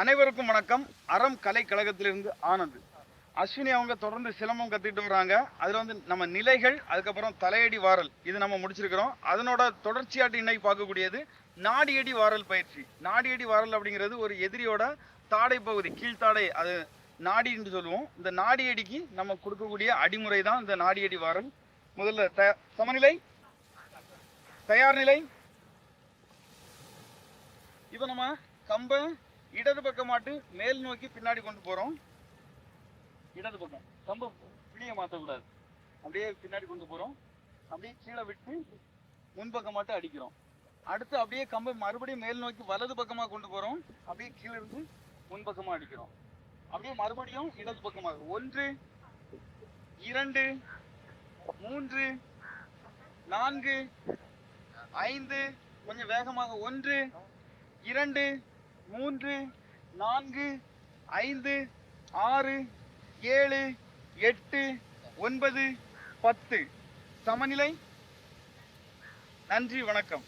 அனைவருக்கும் வணக்கம். அறம் கலை கழகத்திலிருந்து ஆனந்த். அஸ்வினி அவங்க தொடர்ந்து சிலம்பம் கற்றுக்கிட்டு வராங்க. அதில் வந்து நம்ம நிலைகள் அதுக்கப்புறம் தலையடி வாரல். இது நம்ம முடிச்சிருக்கிறோம். அதனோட தொடர்ச்சியாட்டு இன்னைக்கு பார்க்கக்கூடியது நாடியடி வாரல் பயிற்சி. நாடியடி வாரல் அப்படிங்கிறது ஒரு எதிரியோட தாடை பகுதி கீழ்த்தாடை அது நாடி என்று சொல்லுவோம். இந்த நாடியடிக்கு நம்ம கொடுக்கக்கூடிய அடிமுறை தான் இந்த நாடியடி வாரல். முதல்ல த சமநிலை தயார் நிலை இப்போ நம்ம கம்பை இடது பக்கமாட்டு மேல் நோக்கி பின்னாடி கொண்டு போறோம். இடது பக்கம். ரொம்ப பிடியை மாற்றக்கூடாது. அப்படியே பின்னாடி கொண்டு போறோம். அப்படியே கீழே விட்டு முன்பக்கமாட்டு அடிக்கிறோம். அடுத்து அப்படியே கம்பை மறுபடியும் மேல் நோக்கி வலது பக்கமாக கொண்டு போகிறோம் அப்படியே கீழே இருந்து முன்பக்கமாக அடிக்கிறோம். அப்படியே மறுபடியும் இடது பக்கமாக ஒன்று இரண்டு மூன்று நான்கு ஐந்து கொஞ்சம் வேகமாக. ஒன்று இரண்டு மூன்று நான்கு ஐந்து ஆறு ஏழு எட்டு ஒன்பது பத்து. சமநிலை? நன்றி வணக்கம்.